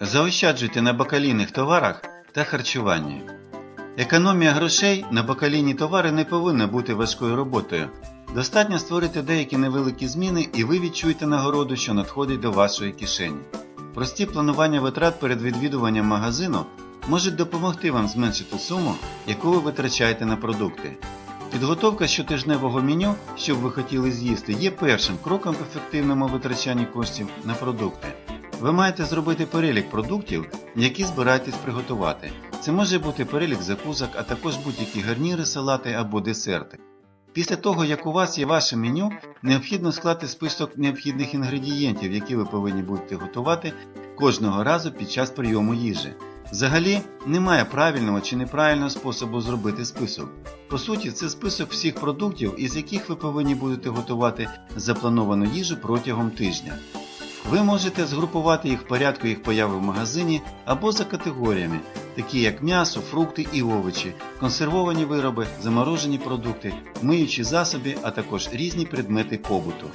Заощаджуйте на бакалійних товарах та харчуванні. Економія грошей на бакалійні товари не повинна бути важкою роботою. Достатньо створити деякі невеликі зміни і ви відчуєте нагороду, що надходить до вашої кишені. Прості планування витрат перед відвідуванням магазину можуть допомогти вам зменшити суму, яку ви витрачаєте на продукти. Підготовка щотижневого меню, що б ви хотіли з'їсти, є першим кроком в ефективному витрачанні коштів на продукти. Ви маєте зробити перелік продуктів, які збираєтесь приготувати. Це може бути перелік закусок, а також будь-які гарніри, салати або десерти. Після того, як у вас є ваше меню, необхідно склати список необхідних інгредієнтів, які ви повинні будете готувати кожного разу під час прийому їжі. Взагалі, немає правильного чи неправильного способу зробити список. По суті, це список всіх продуктів, із яких ви повинні будете готувати заплановану їжу протягом тижня. Ви можете згрупувати їх в порядку їх появи в магазині або за категоріями, такі як м'ясо, фрукти і овочі, консервовані вироби, заморожені продукти, миючі засоби, а також різні предмети побуту.